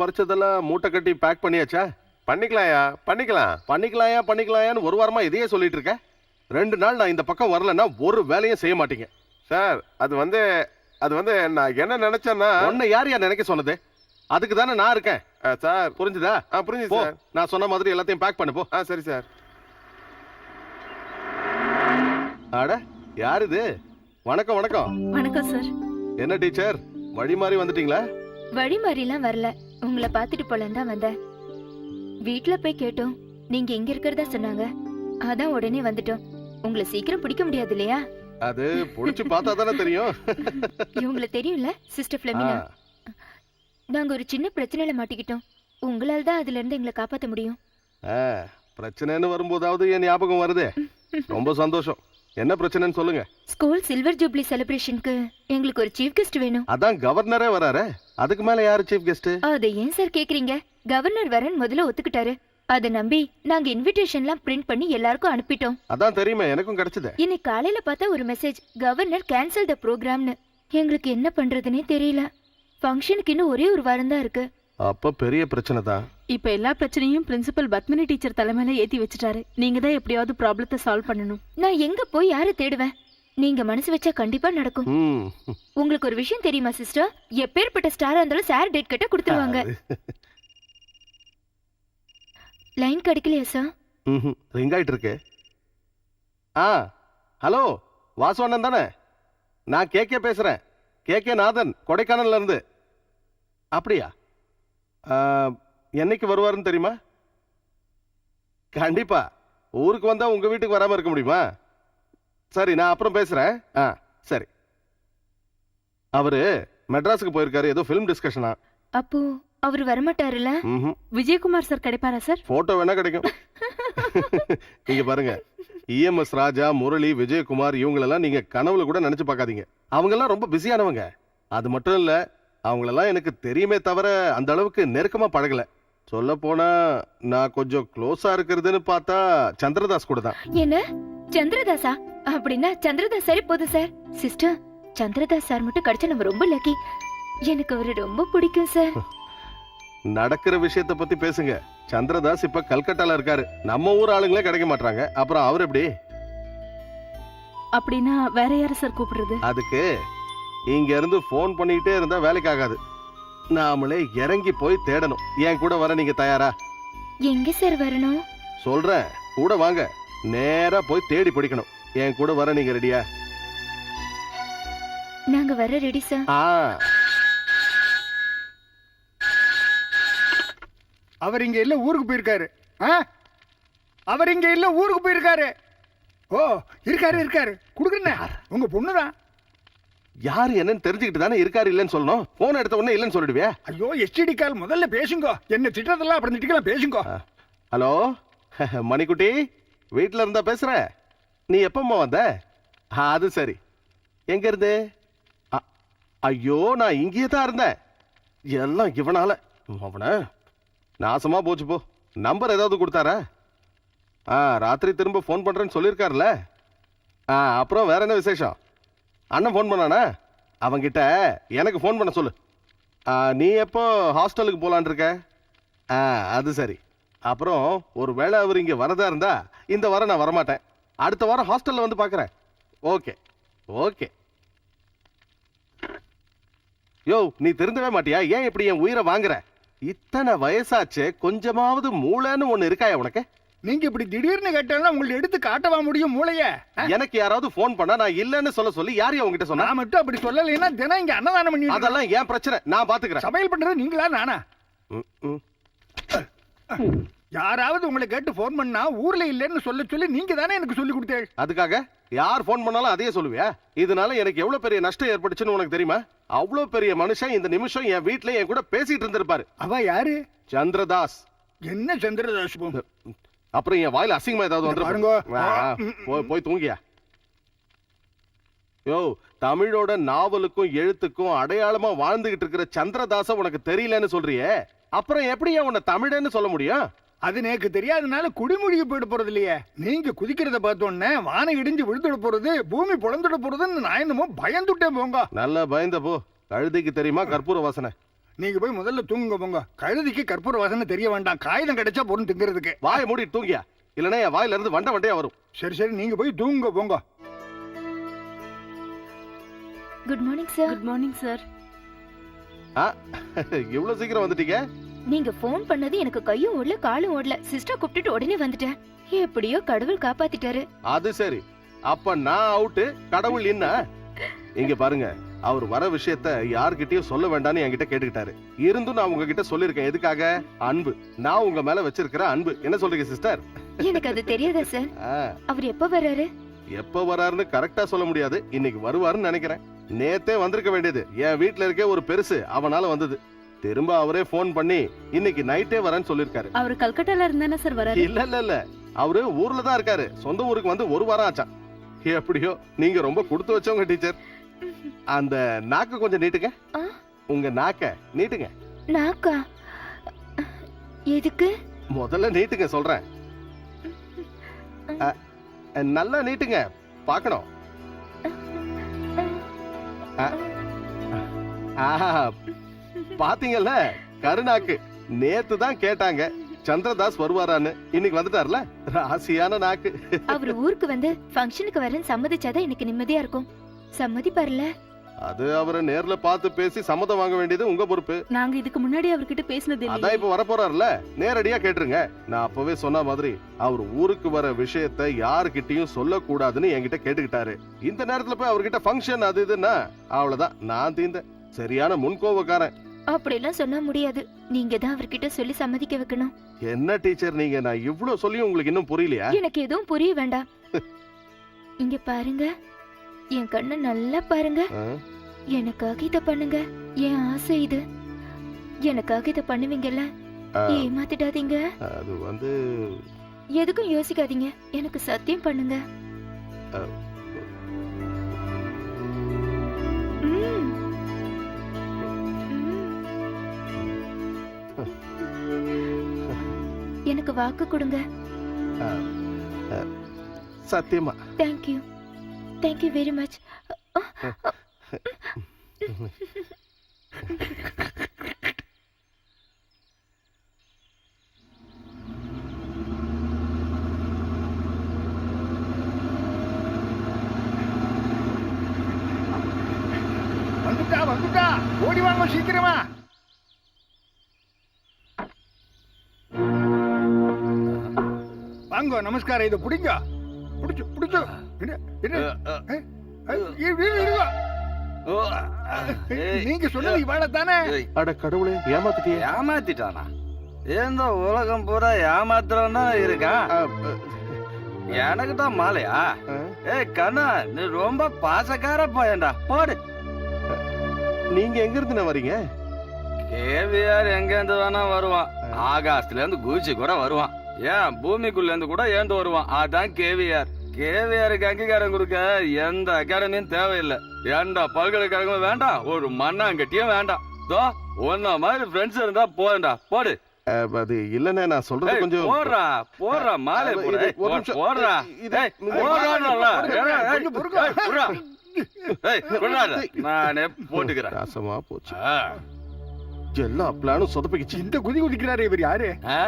பறிச்சதெல்லாம் மூட்டை கட்டி பேக் பண்ணியாச்சா? பண்ணிக்கலாம்யா பண்ணிக்கலாம். பண்ணிக்கலாயா பண்ணிக்கலாயான்னு ஒரு வாரமா இதையே சொல்லிட்டு இருக்க. ரெண்டு நாள் நான் இந்த பக்கம் வரலன்னா ஒரு வேலையும் செய்ய மாட்டீங்க. சார் அது வந்து அது வந்து நான் என்ன நினைச்சேன்னா உன்னை யார் யார் நினைக்க சொன்னது? அதுக்கு தானே நான் இருக்கேன். சார். புரிஞ்சுதா? ஆ புரிஞ்சுது சார். நான் சொன்ன மாதிரி எல்லாத்தையும் பேக் பண்ணு போ. ஆ சரி சார். அட யார் இது? வணக்கம் வணக்கம். வணக்கம் சார். என்ன டீச்சர்? வழி மாறி வந்துட்டீங்களா? வழி மாதிரிலாம் வரல. உங்களை பார்த்துட்டு போலாம் தான் வந்தேன். வீட்ல போய் கேட்டோம். நீங்க எங்க இருக்கிறதா சொன்னாங்க. அதான் உடனே வந்துட்டோம். உங்களை சீக்கிரம் பிடிக்க முடியாது இல்லையா? அது புடிச்சு பார்த்தா தானே தெரியும். இவங்களை தெரியும்ல சிஸ்டர் பிளமினா நாங்க ஒரு சின்ன பிரச்சனையில மாட்டிக்கிட்டோம். உங்களால தான் அதுல இருந்து எங்களை காப்பாத்த முடியும். பிரச்சனைன்னு வரும்போதாவது என் ஞாபகம் வருதே. ரொம்ப சந்தோஷம். என்ன பிரச்சனைன்னு சொல்லுங்க. ஸ்கூல் சில்வர் ஜூப்ளி செலிப்ரேஷனுக்கு எங்களுக்கு ஒரு சீஃப் கெஸ்ட் வேணும். அதான் கவர்னரே வராரே. அதுக்கு மேல யாரு சீஃப் கெஸ்ட் அதை ஏன் சார் கேக்குறீங்க? கவர்னர் வரேன் முதல்ல ஒத்துக்கிட்டாரு. அதை நம்பி நாங்க இன்விடேஷன்லாம் பிரிண்ட் பண்ணி எல்லாருக்கும் அனுப்பிட்டோம். அதான் தெரியுமே எனக்கும் கிடைச்சதே. இன்னைக்கு காலையில பார்த்தா ஒரு மெசேஜ் கவர்னர் கேன்சல் த ப்ரோக்ராம்னு எங்களுக்கு என்ன பண்றதுனே தெரியல. ஃபங்க்ஷனுக்கு இன்னும் ஒரே ஒரு வாரம் தான் இருக்கு. அப்ப பெரிய பிரச்சனை தான். இப்ப எல்லா பிரச்சனையும் பிரின்சிபல் பத்மினி டீச்சர் தலைமையில ஏத்தி வச்சுட்டாரு. நீங்க தான் எப்படியாவது ப்ராப்ளத்தை சால்வ் பண்ணணும். நான் எங்க போய் யாரை தேடுவேன்? நீங்க மனசு வச்சா கண்டிப்பா நடக்கும். உங்களுக்கு ஒரு விஷயம் தெரியுமா சிஸ்டர் எப்பேற்பட்ட ஸ்டாரா இருந்தாலும் சார் டேட் கட்ட கொடுத்துருவாங்க. லைன் கிடைக்கலையா சார். ரிங் ஆயிட்டு இருக்கு ஆ ஹலோ வாசு அண்ணன் தானே? நான் கே கே பேசுறேன். கே கே நாதன் கொடைக்கானல்ல இருந்து. அப்படியா? என்னைக்கு வருவாருன்னு தெரியுமா? கண்டிப்பா. ஊருக்கு வந்தா உங்க வீட்டுக்கு வராம இருக்க முடியுமா? சரி நான் அப்புறம் பேசுறேன். ஆ சரி. அவரு மெட்ராஸுக்கு போயிருக்காரு ஏதோ ஃபிலிம் டிஸ்கஷனா அப்போ அவர் வரமாட்டாருல்ல? ம் விஜயகுமார் சார் கிடைப்பாரா சார்? போட்டோ வேணா கிடைக்கும். இங்க பாருங்க. இஎம்எஸ் ராஜா முரளி விஜயகுமார் இவங்களெல்லாம் நீங்க கனவுல கூட நினைச்சு பார்க்காதீங்க. அவங்கெல்லாம் ரொம்ப பிஸியானவங்க அது மட்டும் இல்ல அவங்களெல்லாம் எனக்கு தெரியுமே தவிர அந்த அளவுக்கு நெருக்கமா பழகல. சொல்ல போனா நான் கொஞ்சம் க்ளோஸா இருக்கிறதுன்னு பார்த்தா சந்திரதாஸ் கூட தான். என்ன? சந்திரதாஸா? அப்படின்னா சந்திரதாஸ் சரி போதும் சார். சிஸ்டர் சந்திரதாஸ் சார் மட்டும் கிடைச்சா நம்ம ரொம்ப லக்கி எனக்கு அவரு ரொம்ப பிடிக்கும் சார். நடக்கிற விஷயத்த பத்தி பேசுங்க. சந்திரதாஸ் இப்ப கல்கட்டால இருக்காரு. நம்ம ஊர் ஆளுங்களே கிடைக்க மாட்டாங்க அப்புறம் அவர் எப்படி? அப்படின்னா வேற யார சார் கூப்பிடுறது? அதுக்கு இங்க இருந்து ஃபோன் பண்ணிட்டே இருந்தா வேலைக்கு ஆகாது நாமளே இறங்கி போய் தேடணும். என் கூட வர நீங்க தயாரா? எங்க சார் வரணும்? சொல்றேன். கூட வாங்க. நேரா போய் தேடி பிடிக்கணும். என் கூட வர நீங்க ரெடியா? நாங்க வர ரெடி சார். ஆ. அவர் இங்க இல்ல ஊருக்கு போயிருக்காரு. ஆ? அவர் இங்க இல்ல ஊருக்கு போயிருக்காரு. ஓ இருக்காரு இருக்காரு. குடுக்குறேண்ணே. உங்க பொண்ணுதான். யாரு என்னன்னு தெரிஞ்சுக்கிட்டு தானே இருக்காரு இல்லைன்னு சொல்லணும். போன் எடுத்த உடனே இல்லைன்னு சொல்லிடுவியா. ஐயோ எஸ்டிடி கால் முதல்ல பேசுங்க. என்ன திட்டத்தெல்லாம் அப்புறம் திட்டிக்கலாம் பேசுங்க. ஹலோ? மணிக்குட்டி வீட்ல இருந்தா பேசுற. நீ எப்பம்மா வந்த? அது சரி. எங்க இருந்து? ஐயோ நான் இங்கேயே தான் இருந்தேன். எல்லாம் இவனால. அவன நாசமா போச்சு போ. நம்பர் ஏதாவது கொடுத்தாரா? ஆ ராத்திரி திரும்ப ஃபோன் பண்றேன்னு சொல்லியிருக்காருல்ல. ஆ அப்புறம் வேற என்ன விசேஷம்? அண்ணன் ஃபோன் பண்ணானா? அவங்கிட்ட எனக்கு ஃபோன் பண்ண சொல்லு. நீ எப்போ ஹாஸ்டலுக்கு போகலான்ருக்க ஆ அது சரி. அப்புறம் ஒரு வேளை அவர் இங்கே வரதா இருந்தா இந்த வாரம் நான் வரமாட்டேன். அடுத்த வாரம் ஹாஸ்டலில் வந்து பார்க்குறேன் ஓகே. ஓகே. யோ நீ திருந்தவே மாட்டியா? ஏன் இப்படி என் உயிரை வாங்குற? இத்தனை வயசாச்சு கொஞ்சமாவது மூளைன்னு ஒன்று இருக்காயா உனக்கு? நீங்க இப்படி திடீர்னு கேட்டாலும் உங்களை எடுத்து காட்டவா முடியும் மூளைய? எனக்கு யாராவது ஃபோன் பண்ணா நான் இல்லைன்னு சொல்ல சொல்லி யாரையும் உங்ககிட்ட சொன்னா? நான் மட்டும் அப்படி சொல்லலைன்னா தினம் இங்க அன்னதானம் பண்ணி அதெல்லாம் ஏன் பிரச்சனை? நான் பாத்துக்கிறேன். சமையல் பண்றது நீங்களா நானா. யாராவது உங்களை கேட்டு ஃபோன் பண்ணா ஊர்ல இல்லைன்னு சொல்ல சொல்லி நீங்க தானே எனக்கு சொல்லி கொடுத்தேள் அதுக்காக யார் ஃபோன் பண்ணாலும் அதையே சொல்லுவியா? இதனால எனக்கு எவ்வளவு பெரிய நஷ்டம் ஏற்பட்டுச்சுன்னு உனக்கு தெரியுமா? அவ்வளவு பெரிய மனுஷன் இந்த நிமிஷம் என் வீட்ல என் கூட பேசிட்டு இருந்திருப்பாரு. அவ யாரு? சந்திரதாஸ். என்ன சந்திரதாஸ் அப்புறம் என் வாயில அசிங்கமா ஏதாவது இங்க பாருங்க. வந்து போய் தூங்கியா. யோ தமிழோட நாவலுக்கும் எழுத்துக்கும் அடையாளமா வாழ்ந்துகிட்டு இருக்கிற சந்திரதாச உனக்கு தெரியலன்னு சொல்றியே. அப்புறம் எப்படி உன்னை தமிழன்னு சொல்ல முடியும்? அது எனக்கு தெரியாதனால குடிமொழிக்கு போயிட போறது இல்லையே. நீங்க குதிக்கிறத பார்த்தோன்னே வானம் இடிஞ்சு விழுந்துட போறது பூமி பொழந்துட போறதுன்னு நான் என்னமோ பயந்துட்டேன் போங்க. நல்லா பயந்த போ. கழுதைக்கு தெரியுமா? கற்பூர வாசனை. நீங்க போய் முதல்ல தூங்குங்க போங்க. கழுதிக்கு கற்பூர வாசனை தெரிய வேண்டாம். காகிதம் கிடைச்சா பொருள் திங்கிறதுக்கு. வாயை மூடி தூங்கியா? இல்லைன்னா என் வாயில இருந்து வண்ட வண்டையா வரும். சரி சரி நீங்க போய் தூங்குங்க போங்க. Good morning sir good morning sir ஆ, இவ்வளவு சீக்கிரம் வந்துட்டீங்க? நீங்க ஃபோன் பண்ணது எனக்கு கையும் ஓடல காலும் ஓடல. சிஸ்டர் கூப்பிட்டுட்டு உடனே வந்துட்டேன். எப்படியோ கடவுள் காப்பாத்திட்டாரு. அது சரி. அப்ப நான் அவுட்டு கடவுள் என்ன இங்க பாருங்க. அவர் வர விஷயத்த யார்கிட்டயும் சொல்ல வேண்டாம்னு என்கிட்ட கேட்டுக்கிட்டாரு. இருந்தும் நான் உங்ககிட்ட சொல்லிருக்கேன் எதுக்காக? அன்பு. நான் உங்க மேல வச்சிருக்கிற அன்பு. என்ன சொல்றீங்க சிஸ்டர்? எனக்கு அது தெரியாதா சார் அவர் எப்ப வர்றாரு? எப்ப வராருன்னு கரெக்டா சொல்ல முடியாது. இன்னைக்கு வருவாருன்னு நினைக்கிறேன். நேத்தே வந்திருக்க வேண்டியது. என் வீட்ல இருக்கே ஒரு பெருசு அவனால வந்தது. திரும்ப அவரே ஃபோன் பண்ணி இன்னைக்கு நைட்டே வரேன்னு சொல்லிருக்காரு அவர் கல்கட்டால இருந்தானே சார் வராரு இல்ல இல்ல இல்ல. அவரு ஊர்ல தான் இருக்காரு. சொந்த ஊருக்கு வந்து ஒரு வாரம் ஆச்சான். எப்படியோ நீங்க ரொம்ப கொடுத்து வச்சவங்க டீச்சர். அந்த நாக்க கொஞ்சம் நீட்டுங்க? உங்க நாக்க நீட்டுங்க. நாக்கா? எதுக்கு? முதல்ல நீட்டுங்க சொல்றேன். நல்லா நீட்டுங்க. பார்க்கணும். பாத்தீங்கல்ல? கருநாக்கு. நேத்து தான் கேட்டாங்க. சந்திரதாஸ் வருவாரான்னு. இன்னைக்கு வந்துட்டார்ல? ராசியான நாக்கு. அவர் ஊருக்கு வந்து ஃபங்க்ஷனுக்கு வரேன்னு சம்மதிச்சாதான் எனக்கு நிம்மதியா இருக்கும். சம்மதிப்பார்ல? அது அவரை நேர்ல பார்த்து பேசி சம்மதம் வாங்க வேண்டியது உங்க பொறுப்பு. நாங்க இதுக்கு முன்னாடி அவர்கிட்ட பேசினது அதான் இல்லையே இப்ப வரப்போறாருல நேரடியா கேட்டுருங்க. நான் அப்பவே சொன்ன மாதிரி அவர் ஊருக்கு வர விஷயத்த யாருகிட்டயும் சொல்லக்கூடாதுன்னு என்கிட்ட கேட்டுக்கிட்டாரு. இந்த நேரத்துல போய் அவர்கிட்ட ஃபங்க்ஷன் அது இதுன்னா அவ்வளவுதான். நான் தீந்தேன். சரியான முன்கோபக்காரன். அப்படியெல்லாம் சொன்னா முடியாது. நீங்க தான் அவர்கிட்ட சொல்லி சம்மதிக்க வைக்கணும். என்ன டீச்சர் நீங்க? நான் இவ்ளோ சொல்லியும் உங்களுக்கு இன்னும் புரியலையா? எனக்கு எதுவும் புரிய வேண்டாம். இங்க பாருங்க. என் கண்ணை நல்லா பாருங்க? எனக்காக இத பண்ணுங்க. என் ஆசை இது. எனக்காக இத பண்ணுவீங்கல்ல. ஏமாத்திடாதீங்க. அது வந்து எதுக்கும் யோசிக்காதீங்க. எனக்கு சத்தியம் பண்ணுங்க. எனக்கு வாக்கு கொடுங்க. சத்தியமா. தேங்க்யூ தேங்க்யூ வெரி மச் வந்துட்டா வந்துட்டா ஓடி வாங்க சீக்கிரமா வாங்க நமஸ்காரம் இதை பிடிங்க பிடிச்சு பிடிச்சு ஏ, ஏ. நீங்க சொன்னது இவாள தானே அட கடவுளே ஏமாத்திட்டியே. ஏமாத்திட்டானா? இந்த உலகம் பூரா ஏமாத்துறவன் இருக்கான். எனக்கு தான் மாலையா? ஏய் கண்ணா நீ ரொம்ப பாசக்கார பையன்டா. போடு. நீங்க எங்க இருந்து வரீங்க? கேவிஆர் எங்க இருந்து வேணா வருவான். ஆகாசத்துல இருந்து குதிச்சு கூட வருவான். ஏன் பூமிக்குள்ள இருந்து கூட ஏந்து வருவான். அதான் கேவிஆர். கேவிஆருக்கு அங்கீகாரம் கொடுக்க எந்த அகாடமியும் தேவையில்லை எந்த பல்கலைக்கழகமும் வேண்டாம் ஒரு மண்ணாங்கட்டியும் வேண்டாம் தோ உன்ன மாதிரி ஃப்ரெண்ட்ஸ் இருந்தா போடா போடு அது இல்லண்ணே நான் சொல்றது கொஞ்சம் போடுறா போடுறா மாலை இது- போடு இது- ஏய், ஒரு போ- நிமிஷம். போடுறா இது- ஏய், இது- போடுறான்ல. பொறுங்க, ஏய், ஏய், பொறுங்க, பொறுங்க. ஏய், குடுறா. ஏய், குடுறாத. நானே போட்டுக்கிறேன் நாசமா போச்சு எல்லா பிளானும் சொதப்பிக்கிச்சு இந்த குதி குதிக்கிறாரு இவர் யாரு ஆ?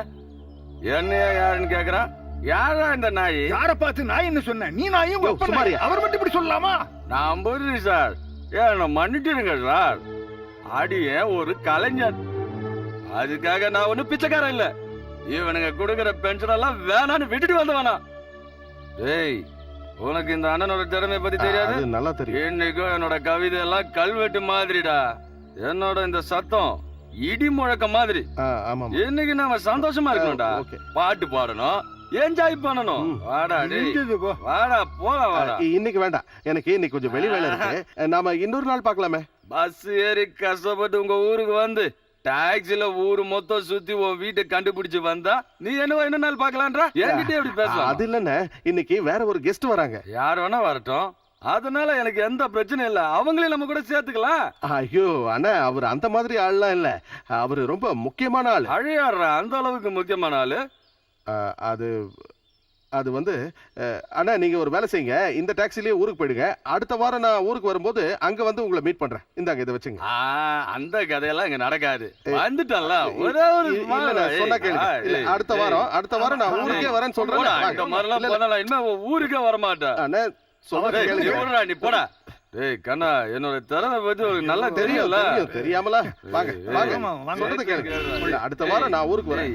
என்னைய யாருன்னு கேக்குறான் யாரா இந்த நாய்? யார பார்த்து நான் என்ன சொன்னேன் நீ நாயும் நாய். சும்மாரியா? அவர் மட்டும் இப்படி சொல்லலாமா? நான் புரியுது சார். ஏன் மன்னிச்சிடுங்க சார். அடியே ஒரு கலைஞர் அதுக்காக நான் ஒண்ணும் பிச்சைக்காரன் இல்ல. இவனுங்க கொடுக்கிற பென்ஷன் எல்லாம் வேணான்னு விட்டுட்டு வந்தவனா. டேய் உனக்கு இந்த அண்ணனோட திறமைய பத்தி தெரியாது? நல்லா தெரியும். இன்னைக்கும் என்னோட கவிதை எல்லாம் கல்வெட்டு மாதிரிடா. என்னோட இந்த சத்தம் இடி முழக்கம் மாதிரி. இன்னைக்கு நாம சந்தோஷமா இருக்கணும்டா. பாட்டு பாடணும். என்ஜாய் பண்ணணும். வாடா போ. வாடா போலாம் வாடா. இன்னைக்கு வேண்டாம். எனக்கு இன்னைக்கு கொஞ்சம் வெளி வேலை இருக்கு. நாம இன்னொரு நாள் பார்க்கலாமே. பஸ் ஏறி கஷ்டப்பட்டு உங்க ஊருக்கு வந்து டாக்ஸில ஊரு மொத்தம் சுத்தி உன் வீட்டை கண்டுபிடிச்சு வந்தா நீ என்னவோ என்ன நாள் பாக்கலான்றா என்கிட்ட எப்படி அது பேசலாம் இல்லண்ணே. இன்னைக்கு வேற ஒரு கெஸ்ட் வராங்க. யார் வேணா வரட்டும். அதனால எனக்கு எந்த பிரச்சனையும் இல்ல. அவங்களையும் நம்ம கூட சேர்த்துக்கலாம். ஐயோ அண்ணா அவர் அந்த மாதிரி ஆள்லாம் இல்ல. அவரு ரொம்ப முக்கியமான ஆள். அழியாடுற அந்த அளவுக்கு முக்கியமான ஆளு. அது அது வந்து அண்ணா நீங்க ஒரு வேலை செய்யுங்க. இந்த டாக்ஸிலேயே ஊருக்கு போயிடுங்க. அடுத்த வாரம் நான் ஊருக்கு வரும்போது அங்க வந்து உங்களை மீட் பண்றேன். இந்தாங்க இதை வச்சுங்க. அந்த கதையெல்லாம் இங்க நடக்காது. வந்துட்டல்ல ஒரே ஒரு சொன்னா கேளுங்க. இல்ல, அடுத்த வாரம் அடுத்த வாரம் நான் ஊருக்கே வரேன்னு சொல்றேன். இந்த மாதிரிலாம் பண்ணலாம் உன் ஊருக்கே வர மாட்டேன் அண்ணா நீ கேளுங்க. போடா, நீ போடா. டேய் கண்ணா என்னோட திறமை பத்தி உனக்கு நல்லா தெரியும் தெரியும்ல. தெரியும் தெரியாமலா? வாங்க வாங்க. அடுத்த வாரம் நான் ஊருக்கு வரேன்.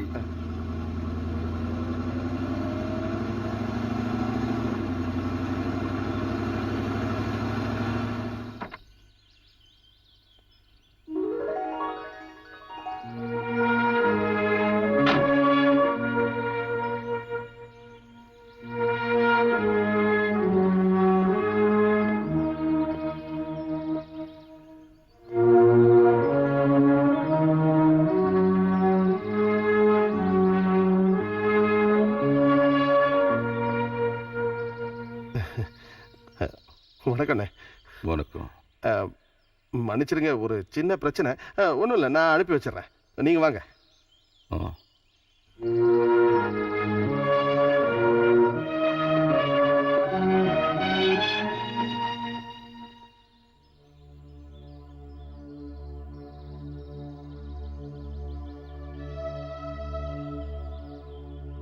மன்னிச்சிடுங்க ஒரு சின்ன பிரச்சனை. ஒன்றும் இல்லை நான் அனுப்பி வச்சிடுறேன். நீங்க வாங்க.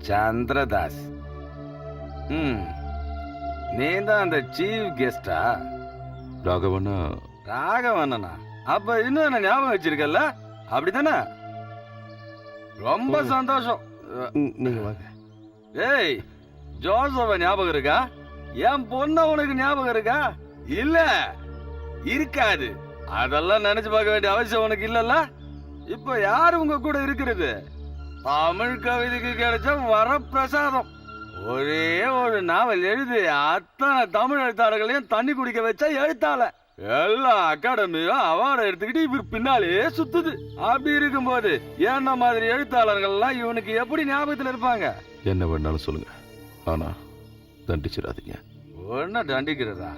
சந்திரதாஸ். ம். நீ தான் அந்த சீஃப் கெஸ்டா ராகவனா ராகவண்ணனா? அப்ப இன்னும் என்ன ஞாபகம் வச்சிருக்கல அப்படிதானே ரொம்ப. சந்தோஷம். ம், நீங்க வாங்க. ஏய் ஜோசப்ப ஞாபகம் இருக்கா? என் பொண்ண உனக்கு ஞாபகம் இருக்கா? இல்ல. இருக்காது. அதெல்லாம் நினைச்சு பார்க்க வேண்டிய அவசியம் உனக்கு இல்லல்ல? இப்ப யாரு உங்க கூட இருக்கிறது? தமிழ் கவிதைக்கு கிடைச்ச வரப்பிரசாதம். ஒரே ஒரு நாவல் எழுதி அத்தனை தமிழ் எழுத்தாளர்களையும் தண்ணி குடிக்க வச்ச எழுத்தாள எல்லா அகாடமியும் அவார்டு எடுத்துக்கிட்டு இவர் பின்னாலே சுத்துது. அப்படி இருக்கும்போது என்ன மாதிரி எழுத்தாளர்கள்லாம் இவனுக்கு எப்படி ஞாபகத்துல இருப்பாங்க? என்ன வேணாலும் சொல்லுங்க. ஆனா தண்டிச்சிடாதீங்க. ஒன்ன தண்டிக்கிறதா?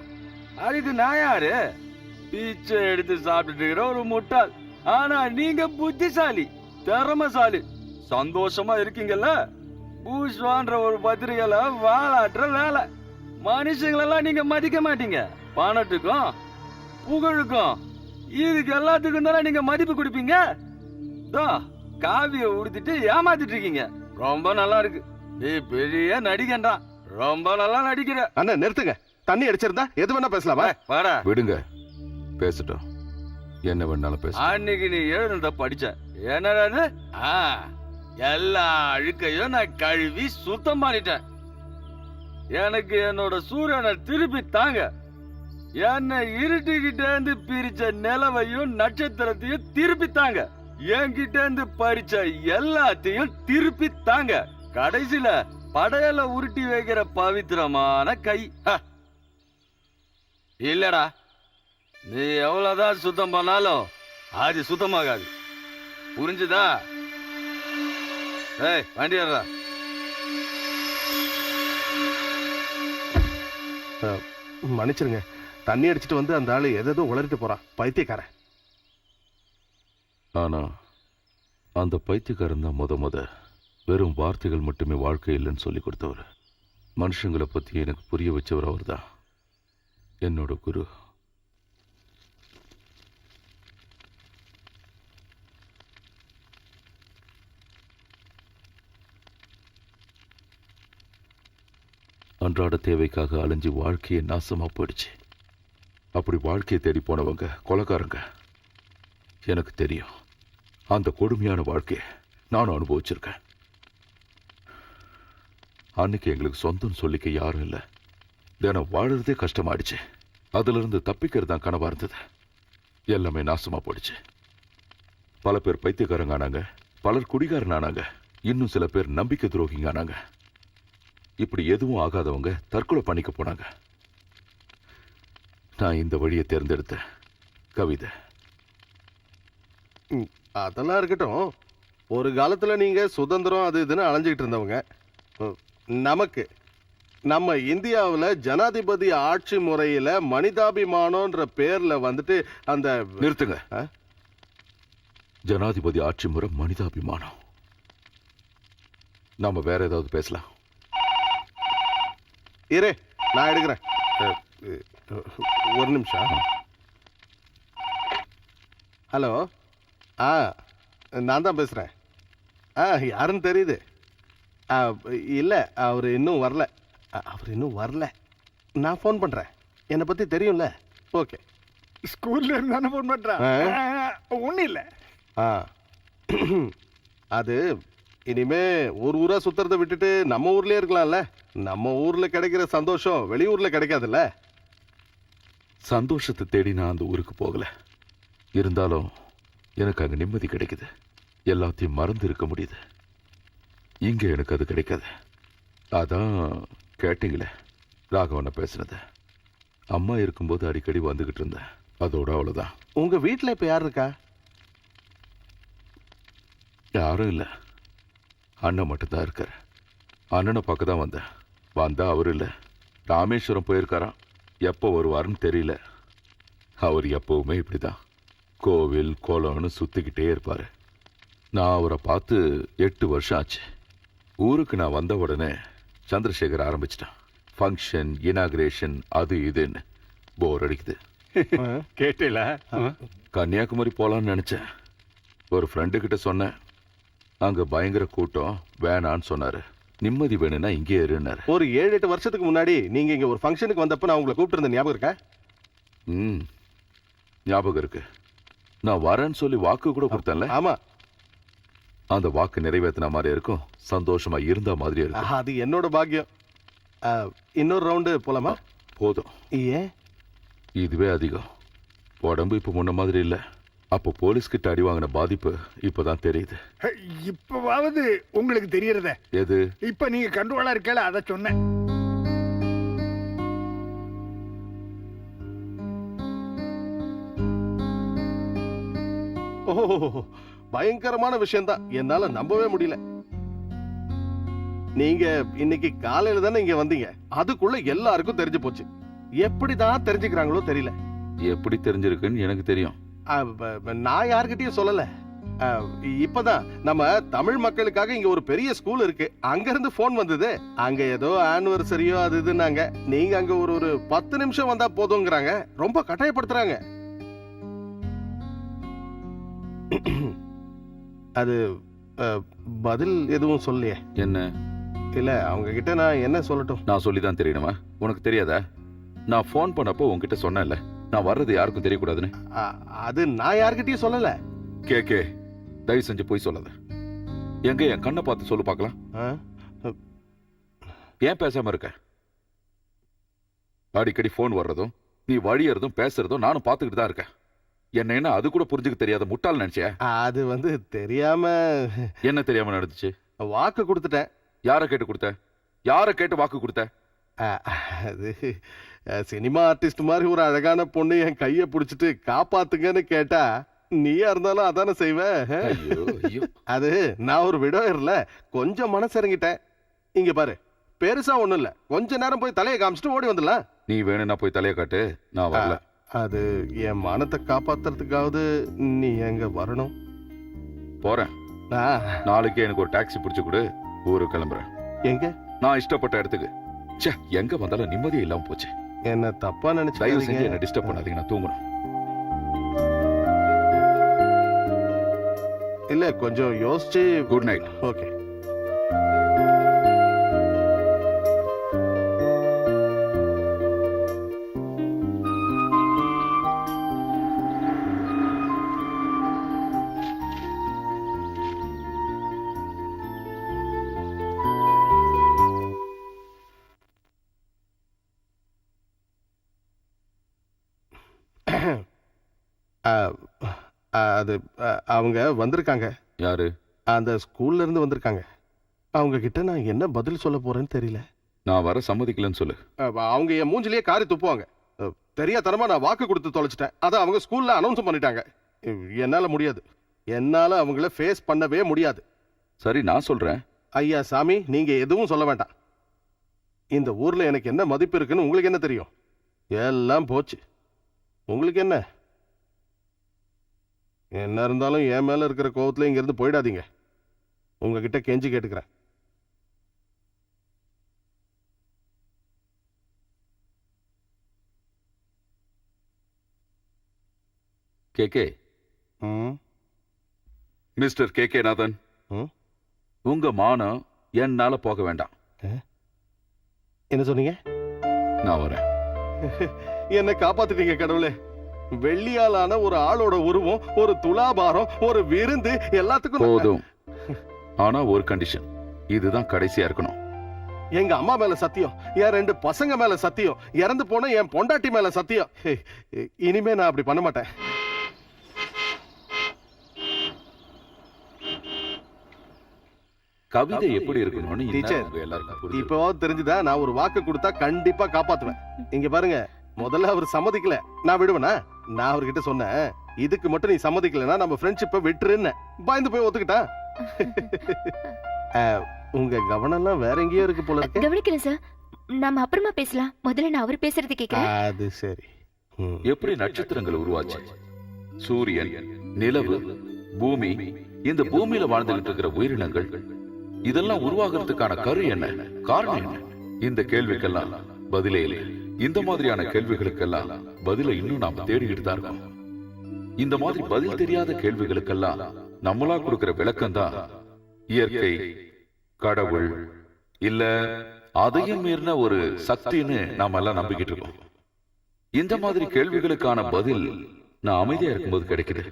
அதுக்கு நான் யாரு? பீச்சை எடுத்து சாப்பிட்டுட்டு இருக்கிற ஒரு முட்டாள். ஆனா நீங்க புத்திசாலி திறமசாலி சந்தோஷமா இருக்கீங்கல்ல? பூஷ்வான்ற ஒரு பத்திரிகையில வாலாட்டுற வேலை. மனுஷங்களெல்லாம் நீங்க மதிக்க மாட்டீங்க. பணத்துக்கும் புகழுக்கும் இதுக்கு எல்லாத்துக்கும் தானே நீங்க மதிப்பு கொடுப்பீங்க? காவிய உடுத்திட்டு ஏமாத்திட்டு இருக்கீங்க. ரொம்ப நல்லா இருக்கு. நீ பெரிய நடிகன்டா ரொம்ப நல்லா நடிக்கிற. அண்ணா நிறுத்துங்க. தண்ணி அடிச்சிருந்தா எது வேணா பேசலாமா? வாடா. விடுங்க. பேசட்டும். என்ன வேணாலும் பேச அன்னைக்கு நீ எழுதுனத படிச்ச. என்னடா எல்லா அழுக்கையும் நான் கழுவி சுத்தம் பண்ணிட்டேன். எனக்கு என்னோட சூரியனை திருப்பி தாங்க. என்னை இருட்டுகிட்டே இருந்து பிரிச்ச நிலவையும் நட்சத்திரத்தையும் திருப்பி தாங்க என்கிட்ட இருந்து பறிச்ச எல்லாத்தையும் திருப்பி தாங்க கடைசியில படையல உருட்டி வைக்கிற பவித்திரமான கை. இல்லடா. நீ எவ்வளவுதான் சுத்தம் பண்ணாலும் அது சுத்தமாகாது. புரிஞ்சுதா? ஏய் வண்டி மன்னிச்சிருங்க. தண்ணி அடிச்சிட்டு வந்து அந்த ஆள் எதோ உளறிட்டு போறான். பைத்தியக்காரன். ஆனா அந்த பைத்தியக்காரன் தான் முத முத வெறும் வார்த்தைகள் மட்டுமே வாழ்க்கை இல்லைன்னு சொல்லி கொடுத்தவர். மனுஷங்களை பற்றி எனக்கு புரிய வச்சவர் அவர்தான். என்னோட குரு. அன்றாட தேவைக்காக அலைஞ்சு வாழ்க்கையை நாசமா போயிடுச்சு. அப்படி வாழ்க்கையை தேடி போனவங்க கொலைக்காரங்க எனக்கு தெரியும். அந்த கொடுமையான வாழ்க்கையை நானும் அனுபவிச்சிருக்கேன். அன்னைக்கு எங்களுக்கு சொந்தம் சொல்லிக்க யாரும் இல்லை. தினம் வாழறதே கஷ்டமாயிடுச்சு. அதுல இருந்து தப்பிக்கிறது தான் கனவா இருந்தது. எல்லாமே நாசமா போயிடுச்சு. பல பேர் பைத்தியக்காரங்க ஆனாங்க. பலர் குடிகாரன் ஆனாங்க. இன்னும் சில பேர் நம்பிக்கை துரோகிங்க ஆனாங்க. இப்படி எதுவும் ஆகாதவங்க தற்கொலை பண்ணிக்க போனாங்க. நான் இந்த வழியை தேர்ந்தெடுத்தேன் கவிதை. அதெல்லாம் இருக்கட்டும். ஒரு காலத்துல நீங்க சுதந்திரம் அது இதுன்னு அலைஞ்சிக்கிட்டு இருந்தவங்க. நமக்கு நம்ம இந்தியாவுல ஜனாதிபதி ஆட்சி முறையில மனிதாபிமானம்ன்ற பேர்ல வந்துட்டு அந்த நிறுத்துங்க? ஜனாதிபதி ஆட்சி முறை மனிதாபிமானம். நாம வேற ஏதாவது பேசலாம். இரு நான் எடுக்கிறேன். ஒரு நிமிஷம். ஹலோ. ஆ நான் தான் பேசுகிறேன் ஆ யாருன்னு தெரியுது? ஆ இல்லை அவர் இன்னும் வரல. அவர் இன்னும் வரல. நான் ஃபோன் பண்ணுறேன் என்னை பற்றி தெரியும்ல? ஓகே. ஸ்கூல்ல இருந்தானே ஃபோன் பண்றான். ஆ. ஒன்றும் இல்லை. ஆ. அது இனிமே ஒரு ஊரா சுத்துறதை விட்டுட்டு நம்ம ஊர்லயே இருக்கலாம்ல. நம்ம ஊர்ல கிடைக்கிற சந்தோஷம் வெளியூர்ல கிடைக்காதுல்ல. சந்தோஷத்தை தேடி நான் அந்த ஊருக்கு போகல. இருந்தாலும் எனக்கு அங்க நிம்மதி கிடைக்குது. எல்லாத்தையும் மறந்து இருக்க முடியுது. இங்க எனக்கு அது கிடைக்காது. அதான் கேட்டீங்களே ராகவனை பேசுனது. அம்மா இருக்கும்போது அடிக்கடி வந்துகிட்டு இருந்தேன். அதோட அவ்வளவுதான். உங்க வீட்ல இப்ப யார் இருக்கா? யாரும் இல்லை. அண்ணன் மட்டும்தான் இருக்காரு. அண்ணனை பார்க்க தான் வந்தேன். வந்தா அவர் இல்லை. ராமேஸ்வரம் போயிருக்காராம். எப்போ வருவாருன்னு தெரியல. அவர் எப்பவுமே இப்படிதான். கோவில் குளம்னு சுத்திக்கிட்டே இருப்பாரு. நான் அவரை பார்த்து எட்டு வருஷம் ஆச்சு. ஊருக்கு நான் வந்த உடனே சந்திரசேகர் ஆரம்பிச்சிட்டான். ஃபங்க்ஷன் இனாகிரேஷன் அது இதுன்னு போர் அடிக்குது. கேட்டில? கன்னியாகுமரி போலான்னு நினைச்சேன். ஒரு ஃப்ரெண்டு கிட்ட சொன்னேன். அங்க பயங்கர கூட்டம் வேணான்னு சொன்னாரு. நிம்மதி வேணும்னா இங்கே இருன்னாரு. ஒரு ஏழு எட்டு வருஷத்துக்கு முன்னாடி நீங்க இங்க ஒரு ஃபங்க்ஷனுக்கு வந்தப்ப நான் உங்களை கூப்பிட்டு இருந்த ஞாபகம் இருக்கா? ம் ஞாபகம் இருக்கு. நான் வரேன்னு சொல்லி வாக்கு கூட கொடுத்தேன்ல. ஆமா. அந்த வாக்கு நிறைவேற்றின மாதிரி இருக்கும். சந்தோஷமா இருந்த மாதிரி இருக்கும். அது என்னோட பாக்கியம். ஆ, இன்னொரு ரவுண்டு போலாமா? போதும். ஏன்? இதுவே அதிகம். உடம்பு இப்ப முன்ன மாதிரி இல்ல. அப்போ போலீஸ் கிட்ட அடி வாங்கின பாதிப்பு இப்பதான் தெரியுது. இப்பவாவது உங்களுக்கு தெரியறத. எது? இப்ப நீங்க கண்ட்ரோலா இருக்கல அதை சொன்னேன். ஓ பயங்கரமான விஷயம்தான். என்னால நம்பவே முடியல. நீங்க இன்னைக்கு காலையில தானே இங்க வந்தீங்க? அதுக்குள்ள எல்லாருக்கும் தெரிஞ்சு போச்சு. எப்படிதான் தெரிஞ்சுக்கிறாங்களோ தெரியல. எப்படி தெரிஞ்சிருக்குன்னு எனக்கு தெரியும். நான் யார்கிட்டயும் சொல்லல. இப்பதான் நம்ம தமிழ் மக்களுக்காக இங்க ஒரு பெரிய ஸ்கூல் இருக்கு. அங்க இருந்து போன் வந்தது. அங்க ஏதோ ஆனிவர்சரியோ அது இதுன்னாங்க. நீங்க அங்க ஒரு ஒரு பத்து நிமிஷம் வந்தா போதுங்கிறாங்க. ரொம்ப கட்டாயப்படுத்துறாங்க. அது பதில் எதுவும் சொல்லலையே. என்ன? இல்ல அவங்க கிட்ட நான் என்ன சொல்லட்டும்? நான் சொல்லி தான் தெரியணுமா? உனக்கு தெரியாதா? நான் ஃபோன் பண்ணப்போ உன்கிட்ட சொன்னேன்ல. நான் வர்றது யாருக்கும் தெரியக்கூடாதுன்னு. அது நான் யார்கிட்டயும் சொல்லல. கே கே தயவு செஞ்சு போய் சொல்லாத. எங்க என் கண்ணை பார்த்து சொல்லு பார்க்கலாம்? ஏன் பேசாம இருக்க? அடிக்கடி ஃபோன் வர்றதும் நீ வழியறதும் பேசுறதும் நானும் பார்த்துக்கிட்டு தான் இருக்கேன். என்ன என்ன அது கூட புரிஞ்சுக்க தெரியாத முட்டாள் நினைச்சியா? அது வந்து தெரியாம என்ன தெரியாம நடந்துச்சு? வாக்கு கொடுத்துட்டேன். யாரை கேட்டு கொடுத்த? யாரை கேட்டு வாக்கு கொடுத்த? அது சினிமா ஆர்டிஸ்ட் மாதிரி ஒரு அழகான பொண்ணு என் கையை பிடிச்சிட்டு காப்பாத்துங்கன்னு கேட்டா நீயா இருந்தாலும் அதானே செய்வ? ஆ? ஐயோ ஐயோ. அது நான் ஒரு விடோயர்ல கொஞ்சம் மனசிறங்கிட்டேன். இங்க பாரு பெருசா ஒண்ணும் இல்ல. கொஞ்ச நேரம் போய் தலையை காமிச்சிட்டு ஓடி வந்துடலாம். நீ வேணும்னா போய் தலைய காட்டு நான் வரல. அது என் மானத்தை காப்பாத்துறதுக்காவது நீ எங்க வரணும்? போறேன். நாளைக்கே எனக்கு ஒரு டாக்ஸி பிடிச்சு கொடு ஊருக்கு கிளம்புறேன். எங்க? நான் இஷ்டப்பட்ட இடத்துக்கு. ச்சே எங்க வந்தாலும் நிம்மதியே இல்லாம போச்சு. என்ன தப்பா தயவு செஞ்சு என்ன நினைச்சு டிஸ்டர்ப் பண்ணாதீங்க நான் தூங்கணும். இல்ல கொஞ்சம் யோசிச்சு குட் நைட் ஓகே அது அவங்க வந்திருக்காங்க. யாரு? அந்த ஸ்கூல்ல இருந்து வந்திருக்காங்க. அவங்க கிட்ட நான் என்ன பதில் சொல்ல போறேன்னு தெரியல. நான் வர சம்மதிக்கலன்னு சொல்லு. அஹ் அவங்க என் மூஞ்சிலேயே காரி துப்புவாங்க. அஹ் தெரியாத்தனமா நான் வாக்கு கொடுத்து தொலைச்சிட்டேன். அதை அவங்க ஸ்கூல்ல அனௌன்ஸ் பண்ணிட்டாங்க. அஹ் என்னால முடியாது. என்னால அவங்கள ஃபேஸ் பண்ணவே முடியாது. சரி நான் சொல்றேன். ஐயா சாமி நீங்க எதுவும் சொல்ல வேண்டாம். இந்த ஊர்ல எனக்கு என்ன மதிப்பு இருக்குன்னு உங்களுக்கு என்ன தெரியும்? எல்லாம் போச்சு. உங்களுக்கு என்ன? என்ன இருந்தாலும் என் மேலே இருக்கிற கோவத்தில் இங்கேருந்து போயிடாதீங்க. உங்ககிட்ட கெஞ்சி கேட்டுக்கிறேன். K K mister K K Nathan உங்க மானம் என்னால போக வேண்டாம். என்ன சொன்னீங்க? நான் வரேன். என்னை காப்பாத்திட்டீங்க கடவுளே. வெள்ளியாலான ஒரு ஆளோட உருவம் ஒரு துலாபாரம் ஒரு விருந்து எல்லாத்துக்கும் போதும். ஆனா ஒரு கண்டிஷன் இதுதான் கடைசியா இருக்கணும். எங்க அம்மா மேல சத்தியம் என் ரெண்டு பசங்க மேல சத்தியம் இறந்து போன என் பொண்டாட்டி மேல சத்தியம். இனிமே நான் அப்படி பண்ண மாட்டேன். கவிதை எப்படி இருக்கணும்னு உங்க எல்லாருக்கும். இப்போ தெரிஞ்சுதா நான் ஒரு வாக்கு கொடுத்தா கண்டிப்பா காப்பாத்துவேன். இங்க பாருங்க முதல்ல அவர் சம்மதிக்கல நான் விடுவேனா? நான் அவர்கிட்ட சொன்னேன் இதுக்கு மட்டும் நீ சம்மதிக்கலனா நம்ம ஃப்ரெண்ட்ஷிப்பை விட்டுருன்னு. பயந்து போய் ஒத்துக்கிட்டான் உங்க கவனம் எல்லாம் வேற எங்கேயோ இருக்கு போல இருக்கு. கவனிக்கிறேன் சார் நாம அப்புறமா பேசலாம். முதல்ல நான் அவர் பேசுறது கேக்குறேன். அது சரி. எப்படி நட்சத்திரங்கள் உருவாச்சு? சூரியன் நிலவு பூமி இந்த பூமியில வாழ்ந்துகிட்டு இருக்கிற உயிரினங்கள் இதெல்லாம் உருவாகிறதுக்கான கரு என்ன? காரணம் என்ன? இந்த கேள்விக்கெல்லாம் பதிலே இல்லை. இந்த மாதிரியான கேள்விகளுக்கெல்லாம் பதில இன்னும் நாம தேடிக்கிட்டு தான் இருக்கோம். இந்த மாதிரி பதில் தெரியாத கேள்விகளுக்கெல்லாம் நம்மளா கொடுக்கிற விளக்கம் தான் இயற்கை கடவுள் இல்ல அதையும் மீறின ஒரு சக்தின்னு நாம எல்லாம் நம்பிக்கிட்டு இருக்கோம். இந்த மாதிரி கேள்விகளுக்கான பதில் நான் அமைதியா இருக்கும்போது கிடைக்குது.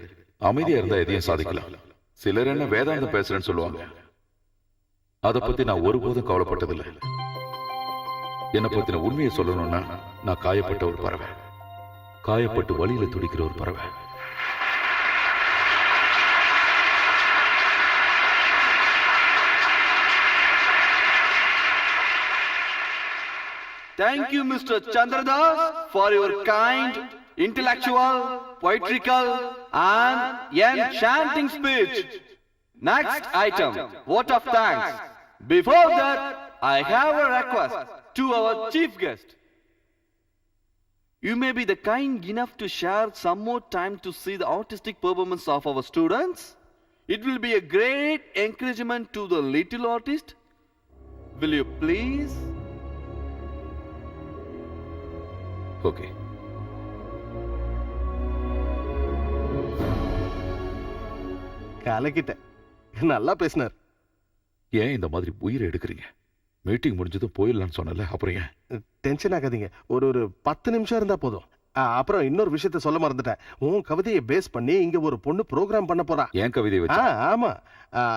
அமைதியா இருந்தா எதையும் சாதிக்கலாம். சிலர் என்ன வேதாந்தம் பேசுறேன்னு சொல்லுவாங்க. அதை பத்தி நான் ஒருபோதும் கவலைப்பட்டதில்லை. என்னை பத்தின உண்மையை சொல்லணும்னா நான் காயப்பட்ட ஒரு பறவை காயப்பட்டு வழியில துடிக்கிற ஒரு பறவை Thank you, Mr. Chandradas, for your kind, intellectual, poetical, and enchanting speech. Next item, vote of thanks. Before that, I have a request to our chief guest. You may be the kind enough to share some more time to see the artistic performance of our students. It will be a great encouragement to the little artist. Will you please? Okay கலக்கிட்டேன் நல்லா பேசினார் ஏன் இந்த மாதிரி உயிரை எடுக்கிறீங்க meeting முடிஞ்சதும் போயிடலாம்னு சொன்னல அப்புறம் ஏன்? டென்ஷன் ஆகாதீங்க. ஒரு ஒரு பத்து நிமிஷம் இருந்தா போதும். அப்புறம் இன்னொரு விஷயத்த சொல்ல மறந்துட்டேன். உன் கவிதையை பேஸ் பண்ணி இங்க ஒரு பொண்ணு ப்ரோக்ராம் பண்ண போறா. ஏன் கவிதை வச்சு? ஆமா.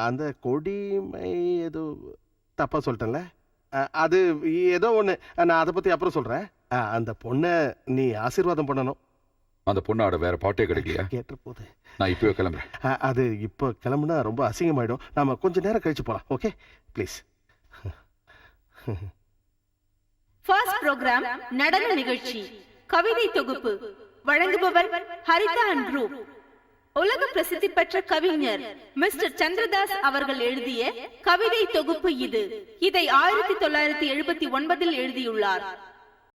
அந்த கொடிமை ஏதோ தப்பா சொல்லிட்டேன்ல. அது ஏதோ ஒண்ணு. நான் அதை பத்தி அப்புறம் சொல்றேன். அந்த பொண்ணை நீ ஆசீர்வாதம் பண்ணணும். அந்த பொண்ணாட வேற பாட்டே கிடைக்கலையா? கேட்ட போது. நான் இப்பவே கிளம்புறேன். அது இப்போ கிளம்புனா ரொம்ப அசிங்கமாயிடும். நாம கொஞ்ச நேரம் கழிச்சு போலாம். ஓகே ப்ளீஸ் ஃபர்ஸ்ட் ப்ரோக்ராம் நடன நிகழ்ச்சி கவிதை தொகுப்பு வழங்குபவர் ஹரிதா அண்ட் குரூப் உலக பிரசித்தி பெற்ற கவிஞர் மிஸ்டர் சந்திரதாஸ் அவர்கள் எழுதிய கவிதை தொகுப்பு இது இதை ஆயிரத்தி தொள்ளாயிரத்தி எழுபத்தி ஒன்பதில் எழுதியுள்ளார்